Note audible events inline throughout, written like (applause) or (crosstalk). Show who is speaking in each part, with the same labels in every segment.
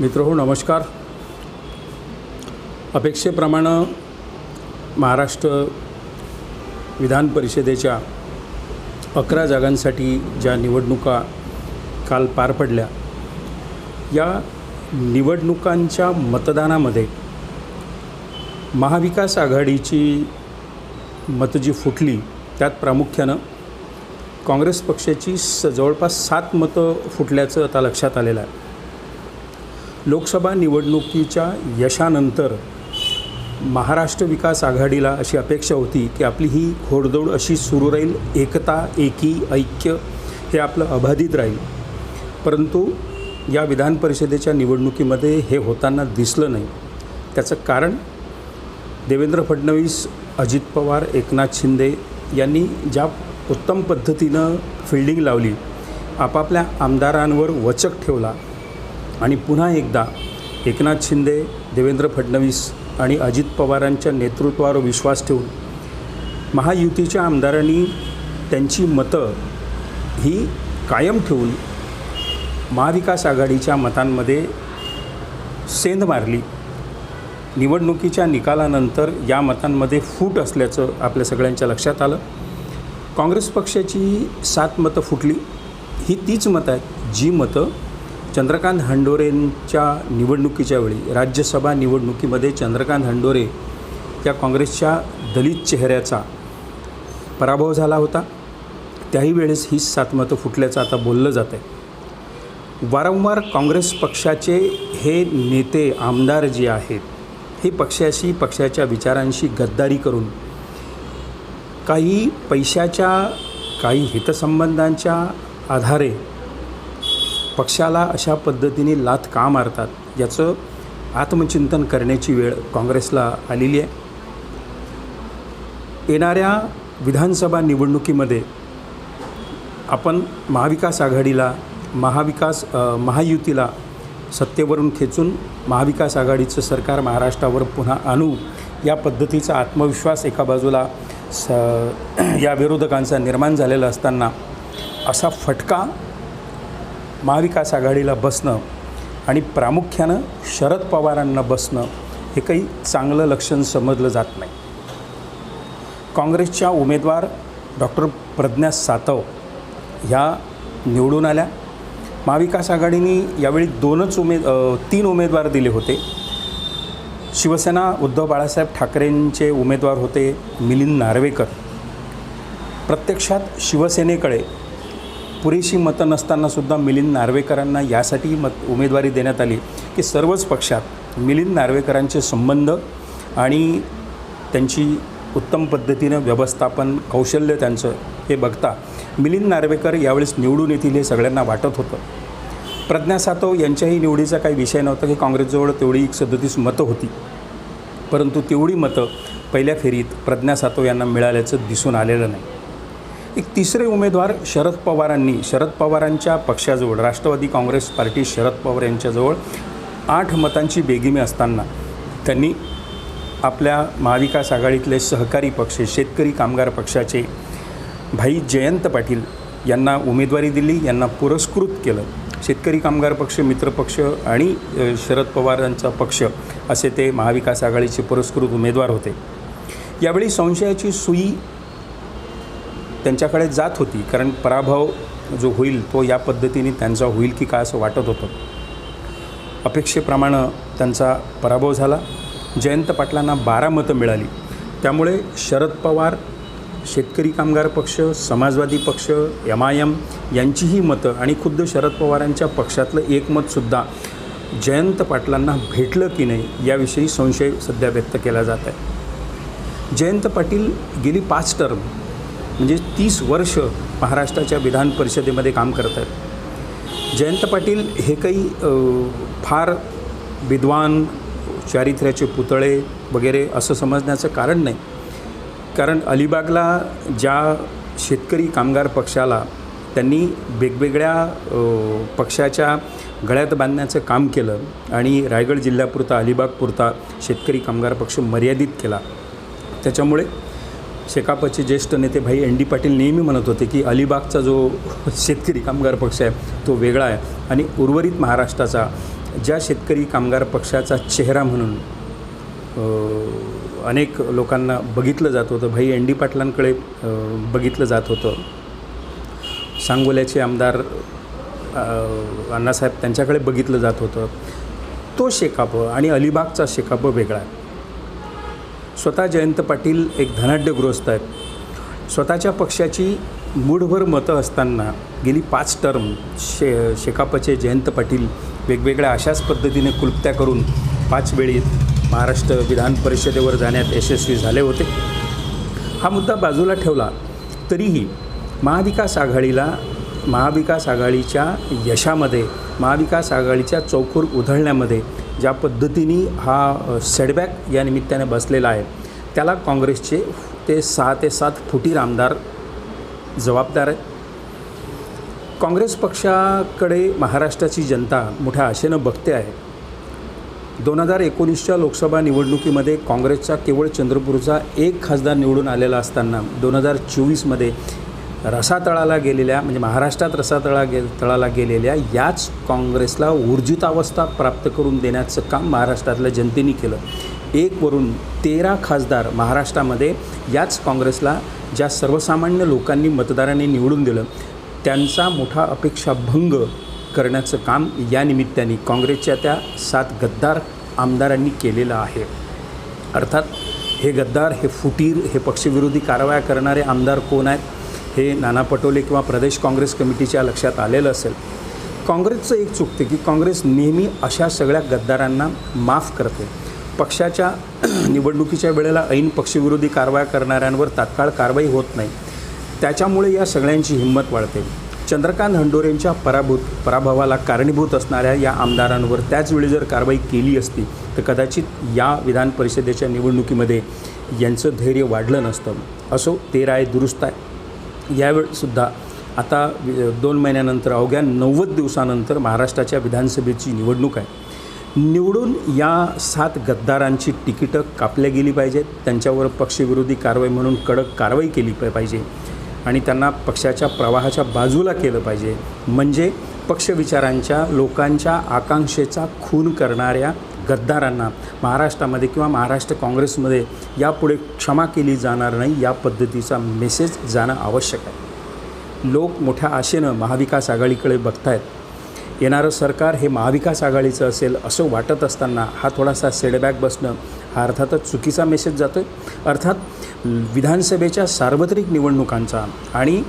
Speaker 1: मित्र हो नमस्कार. अपेक्षेप्रमाणे महाराष्ट्र विधान परिषदेच्या अकरा जागांसाठी ज्या निवडणुका काल पार पडल्या या निवडणुकांच्या मतदानामध्ये महाविकास आघाडीची मतं जी फुटली त्यात प्रामुख्यानं काँग्रेस पक्षाची स जवळपास सात मतं फुटल्याचं आता लक्षात आलेलं आहे. लोकसभा निवडणुकीच्या यशानंतर महाराष्ट्र विकास आघाडीला अशी अपेक्षा होती की आपली ही घोडदौड अशी सुरू राहील एकता एकी ऐक्य हे आपलं अबाधित राहील. परंतु या विधान परिषदेच्या निवडणुकीमध्ये हे होताना दिसलं नाही. त्याचं कारण देवेंद्र फडणवीस अजित पवार एकनाथ शिंदे यांनी ज्या उत्तम पद्धतीनं फिल्डिंग लावली आपापल्या आमदारांवर वचक ठेवला आणि पुन्हा एकदा एकनाथ शिंदे देवेंद्र फडणवीस आणि अजित पवारांच्या नेतृत्वावर विश्वास ठेवून महायुतीच्या आमदारांनी त्यांची मतं ही कायम ठेवून महाविकास आघाडीच्या मतांमध्ये सेंध मारली. निवडणुकीच्या निकालानंतर या मतांमध्ये फूट असल्याचं आपल्या सगळ्यांच्या लक्षात आलं. काँग्रेस पक्षाची सात मतं फुटली. ही तीच मतं आहेत. जी मतं चंद्रकांत हंडोरेंच्या निवडणुकीच्या वेळी राज्यसभा निवडणुकीमध्ये चंद्रकांत हंडोरे या काँग्रेसच्या दलित चेहऱ्याचा पराभव झाला होता. त्याही वेळेस हीच सात मतं फुटल्याचं आता बोललं जात आहे. वारंवार काँग्रेस पक्षाचे हे नेते आमदार जे आहेत हे पक्षाशी पक्षाच्या विचारांशी गद्दारी करून काही पैशाच्या काही हितसंबंधांच्या आधारे पक्षाला अशा पद्धतीने लाथ का मारतात याचं आत्मचिंतन करण्याची वेळ काँग्रेसला आलेली आहे. येणाऱ्या विधानसभा निवडणुकीमध्ये आपण महाविकास आघाडीला महाविकास महायुतीला सत्तेवरून खेचून महाविकास आघाडीचं सरकार महाराष्ट्रावर पुन्हा आणू या पद्धतीचा आत्मविश्वास एका बाजूला स या विरोधकांचा निर्माण झालेला असताना असा फटका महाविकास आघाडीला बसणं आणि प्रामुख्यानं शरद पवारांना बसणं हे काही चांगलं लक्षण समजलं जात नाही. काँग्रेसच्या उमेदवार डॉक्टर प्रज्ञा सातव ह्या निवडून आल्या. महाविकास आघाडीने यावेळी दोनच उमेद तीन उमेदवार दिले होते. शिवसेना उद्धव बाळासाहेब ठाकरेंचे उमेदवार होते मिलिंद नार्वेकर. प्रत्यक्षात शिवसेनेकडे पुरेशी मतं नसतानासुद्धा मिलिंद नार्वेकरांना यासाठी मत उमेदवारी देण्यात आली की सर्वच पक्षात मिलिंद नार्वेकरांचे संबंध आणि त्यांची उत्तम पद्धतीनं व्यवस्थापन कौशल्य त्यांचं हे बघता मिलिंद नार्वेकर यावेळेस निवडून येतील हे सगळ्यांना वाटत होतं. प्रज्ञा सातव यांच्याही निवडीचा काही विषय नव्हता की काँग्रेसजवळ तेवढी एक सदतीस मतं होती. परंतु तेवढी मतं पहिल्या फेरीत प्रज्ञा सातव यांना मिळाल्याचं दिसून आलेलं नाही. एक तिसरे उमेदवार शरद पवारांनी शरद पवारांच्या पक्षाजवळ राष्ट्रवादी काँग्रेस पार्टी शरद पवार यांच्याजवळ आठ मतांची बेगिमी असताना त्यांनी आपल्या महाविकास आघाडीतले सहकारी पक्ष शेतकरी कामगार पक्षाचे भाई जयंत पाटील यांना उमेदवारी दिली यांना पुरस्कृत केलं. शेतकरी कामगार पक्ष मित्रपक्ष आणि शरद पवारांचा पक्ष असे ते महाविकास आघाडीचे पुरस्कृत उमेदवार होते. यावेळी संशयाची सुई त्यांच्याकडे जात होती. कारण पराभव जो होईल तो या पद्धतीने त्यांचा होईल की काय असं वाटत होतं. अपेक्षेप्रमाणे त्यांचा पराभव झाला. जयंत पाटलांना बारा मतं मिळाली. त्यामुळे शरद पवार शेतकरी कामगार पक्ष समाजवादी पक्ष एम आय एम यांचीही मतं आणि खुद्द शरद पवारांच्या पक्षातलं एक मतसुद्धा जयंत पाटलांना भेटलं की नाही याविषयी संशय सध्या व्यक्त केला जात आहे. जयंत पाटील गेली पाच टर्म म्हणजे तीस वर्ष महाराष्ट्राच्या विधान परिषदेमध्ये काम करत आहेत. जयंत पाटील हे काही फार विद्वान चारित्र्याचे पुतळे वगैरे असं समजण्याचं कारण नाही. कारण अलिबागला ज्या शेतकरी कामगार पक्षाला त्यांनी वेगवेगळ्या पक्षाच्या गळ्यात बांधण्याचं काम केलं आणि रायगड जिल्ह्यापुरता अलिबागपुरता शेतकरी कामगार पक्ष मर्यादित केला. त्याच्यामुळे शेकापचे ज्येष्ठ नेते भाई एन डी पाटील नेहमी म्हणत होते की अलिबागचा जो शेतकरी कामगार पक्ष आहे तो वेगळा आहे. आणि उर्वरित महाराष्ट्राचा ज्या शेतकरी कामगार पक्षाचा चेहरा म्हणून अनेक लोकांना बघितलं जात होतं. भाई एन डी पाटलांकडे बघितलं जात होतं. सांगोल्याचे आमदार अण्णासाहेब त्यांच्याकडे बघितलं जात होतं. तो शेकाप आणि अलिबागचा शेकाप वेगळा आहे. स्वतः जयंत पाटील एक धनाढ्य गृहस्थ आहेत. स्वतःच्या पक्षाची मूढभर मतं असताना गेली पाच टर्म शे शेकापचे जयंत पाटील वेगवेगळ्या अशाच पद्धतीने कुलप्त्या करून पाच वेळी महाराष्ट्र विधान परिषदेवर जाण्यात यशस्वी झाले होते. हा मुद्दा बाजूला ठेवला तरीही महाविकास आघाडीला महाविकास आघाडीच्या यशामध्ये महाविकास आघाडीच्या चौखूर उधळण्यामध्ये ज्या पद्धतीने हा सेटबॅक या निमित्ताने बसलेला आहे त्याला काँग्रेसचे ते सहा ते सात फुटीर आमदार जबाबदार आहेत. काँग्रेस पक्षाकडे महाराष्ट्राची जनता मोठ्या आशेनं बघते आहे. दोन हजार एकोणीसच्या लोकसभा निवडणुकीमध्ये काँग्रेसचा केवळ चंद्रपूरचा एक खासदार निवडून आलेला असताना दोन हजार चोवीसमध्ये रसातळाला गेलेल्या म्हणजे महाराष्ट्रात रसातळा गे तळाला गेलेल्या याच काँग्रेसला ऊर्जितावस्था प्राप्त करून देण्याचं काम महाराष्ट्रातल्या जनतेने केलं. एक वरून तेरा खासदार महाराष्ट्रामध्ये याच काँग्रेसला ज्या सर्वसामान्य लोकांनी मतदारांनी निवडून दिलं त्यांचा मोठा अपेक्षाभंग करण्याचं काम या निमित्ताने काँग्रेसच्या त्या सात गद्दार आमदारांनी केलेलं आहे. अर्थात हे गद्दार हे फुटीर हे पक्षविरोधी कारवाया करणारे आमदार कोण आहेत? हे नाना पटोले किंवा प्रदेश काँग्रेस कमिटीच्या लक्षात आलेलं असेल काँग्रेसचं एक चुकते की काँग्रेस नेहमी अशा सगळ्या गद्दारांना माफ करते. पक्षाच्या (clears throat) निवडणुकीच्या वेळेला ऐन पक्षविरोधी कारवाया करणाऱ्यांवर तात्काळ कारवाई होत नाही. त्याच्यामुळे या सगळ्यांची हिंमत वाढते. चंद्रकांत हंडोरेंच्या पराभूत पराभवाला कारणीभूत असणाऱ्या या आमदारांवर त्याचवेळी जर कारवाई केली असती तर कदाचित या विधान परिषदेच्या निवडणुकीमध्ये यांचं धैर्य वाढलं नसतं. असो ते राय दुरुस्त आहे. यावेळसुद्धा आता दोन महिन्यानंतर अवघ्या नव्वद दिवसानंतर महाराष्ट्राच्या विधानसभेची निवडणूक आहे. निवडून या सात गद्दारांची तिकीटं कापल्या गेली पाहिजेत. त्यांच्यावर पक्षविरोधी कारवाई म्हणून कडक कारवाई केली प- पाहिजे. आणि त्यांना पक्षाच्या प्रवाहाच्या बाजूला केलं पाहिजे. म्हणजे पक्षविचारांच्या लोकांच्या आकांक्षेचा खून करणाऱ्या गद्दारांना महाराष्ट्रामध्ये किंवा महाराष्ट्र काँग्रेसमध्ये यापुढे क्षमा केली जाणार नाही या पद्धतीचा मेसेज जाणं आवश्यक आहे. लोक मोठ्या आशेनं महाविकास आघाडीकडे बघतायत. येणारं सरकार हे महाविकास आघाडीचं असेल असं वाटत असताना हा थोडासा सेडबॅक बसणं हा अर्थातच चुकीचा मेसेज जातो आहे अर्थात विधानसभेच्या सार्वत्रिक निवडणुकांचा आणि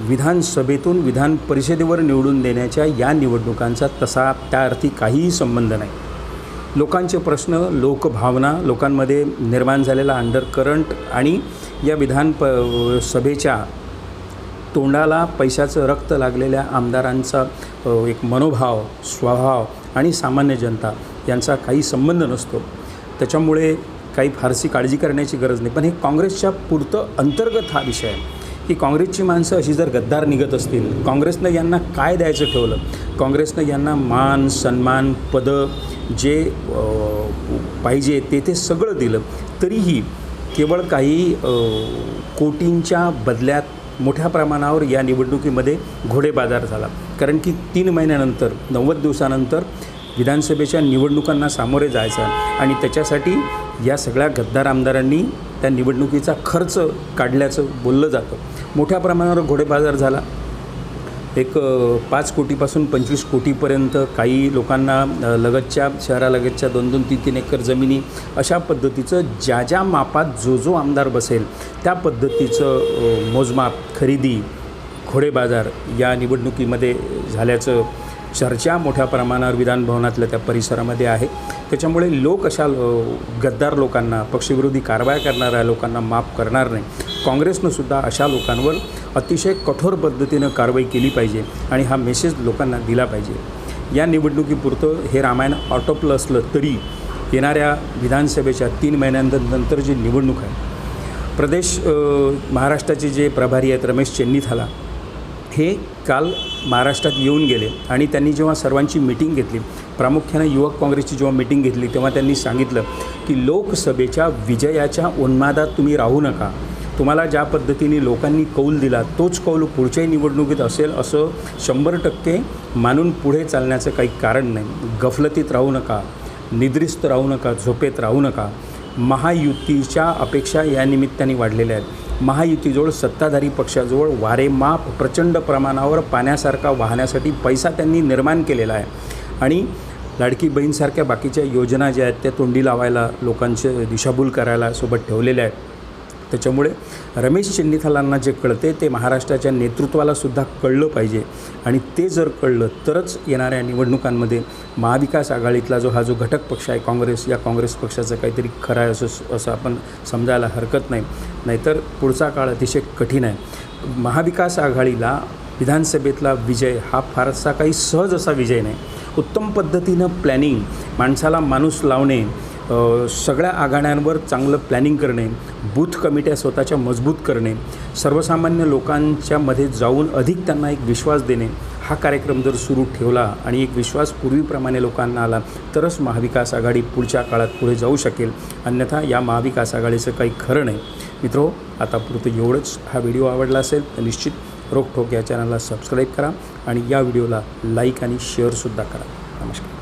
Speaker 1: विधानसभेतून विधान परिषदेवर निवडून देण्याच्या या निवडणुकांचा तसा त्या अर्थी काहीही संबंध नाही. लोकांचे प्रश्न लोकभावना लोकांमध्ये निर्माण झालेला अंडर करंट आणि या विधान प सभेच्या तोंडाला पैशाचं रक्त लागलेल्या आमदारांचा एक मनोभाव स्वभाव आणि सामान्य जनता यांचा काही संबंध नसतो. त्याच्यामुळे काही फारशी काळजी करण्याची गरज नाही. पण हे काँग्रेसच्या पुरतं अंतर्गत हा विषय आहे. की काँग्रेसची माणसं अशी जर गद्दार निघत असतील काँग्रेसनं यांना काय द्यायचं ठेवलं? काँग्रेसनं यांना मान सन्मान पदं जे पाहिजे ते ते सगळं दिलं. तरीही केवळ काही कोटींच्या बदल्यात मोठ्या प्रमाणावर या निवडणुकीमध्ये घोडेबाजार झाला. कारण की तीन महिन्यानंतर नव्वद दिवसानंतर विधानसभेच्या निवडणुकांना सामोरे जायचं आणि त्याच्यासाठी या सगळ्या गद्दार आमदारांनी त्या निवडणुकीचा खर्च काढल्याचं बोललं जातं. मोठ्या प्रमाणावर घोडेबाजार झाला. एक पाच कोटीपासून पंचवीस कोटीपर्यंत काही लोकांना लगतच्या शहरालगतच्या दोन दोन तीन तीन एकर जमिनी अशा पद्धतीचं ज्या ज्या मापात जो जो आमदार बसेल त्या पद्धतीचं मोजमाप खरेदी घोडेबाजार या निवडणुकीमध्ये झाल्याचं चर्चा मोठ्या प्रमाणावर विधानभवनातल्या त्या परिसरामध्ये आहे. त्याच्यामुळे लोक अशा गद्दार लोकांना पक्षविरोधी कारवाया करणाऱ्या लोकांना माफ करणार नाही. काँग्रेसनं सुद्धा अशा लोकांवर अतिशय कठोर पद्धतीनं कारवाई केली पाहिजे आणि हा मेसेज लोकांना दिला पाहिजे. या निवडणुकीपुरतं हे रामायण ऑटोपलं असलं तरी येणाऱ्या विधानसभेच्या तीन महिन्यांनंतर जी निवडणूक आहे. प्रदेश महाराष्ट्राचे जे प्रभारी आहेत रमेश चेन्नीथाला हे काल महाराष्ट्रात येऊन गेले आणि त्यांनी जेव्हा सर्वांची मिटिंग घेतली प्रामुख्याने युवक काँग्रेसची जेव्हा मिटिंग घेतली तेव्हा त्यांनी सांगितलं की लोकसभेच्या विजयाच्या उन्मादात तुम्ही राहू नका. तुम्हाला ज्या पद्धतीने लोकांनी कौल दिला तोच कौल पुढच्याही निवडणुकीत असेल असं शंभर टक्के मानून पुढे चालण्याचं काही कारण नाही. गफलतीत राहू नका निद्रिस्त राहू नका झोपेत राहू नका. महायुतीच्या अपेक्षा या निमित्ताने वाढलेल्या आहेत. महायुतीजवळ सत्ताधारी पक्षाजवळ वारेमाप प्रचंड प्रमाणावर पाण्यासारखा वाहण्यासाठी पैसा त्यांनी निर्माण केलेला आहे. आणि लाडकी बहीणसारख्या बाकीच्या योजना ज्या आहेत त्या तोंडी लावायला लोकांचे दिशाभूल करायला सोबत ठेवलेल्या आहेत. त्याच्यामुळे रमेश चिन्निथालांना जे कळते ते महाराष्ट्राच्या नेतृत्वाला सुद्धा कळलं पाहिजे. आणि ते जर कळलं तरच येणाऱ्या निवडणुकांमध्ये महाविकास आघाडीतला जो हा जो घटक पक्ष आहे काँग्रेस या काँग्रेस पक्षाचं काहीतरी खरं आहे असं असं आपण समजायला हरकत नाही. नाहीतर पुढचा काळ अतिशय कठीण आहे. महाविकास आघाडीला विधानसभेतला विजय हा फारसा काही सहज असा विजय नाही. उत्तम पद्धतीनं प्लॅनिंग माणसाला माणूस लावणे सगळ्या आघाड्यांवर चांगलं प्लॅनिंग करणे बूथ कमिट्या स्वतःच्या मजबूत करणे सर्वसामान्य लोकांच्या मध्ये जाऊन अधिक त्यांना एक विश्वास देणे हा कार्यक्रम जर सुरू ठेवला आणि एक विश्वास पूर्वीप्रमाणे लोकांना आला तरच महाविकास आघाडी पुढच्या काळात पुढे जाऊ शकेल. अन्यथा या महाविकास आघाडीचं काही खरं नाही. मित्रो आतापुरतं एवढंच. हा व्हिडिओ आवडला असेल तर निश्चित रोकठोक या चॅनलला सबस्क्राईब करा आणि या व्हिडिओला लाईक आणि शेअरसुद्धा करा. नमस्कार.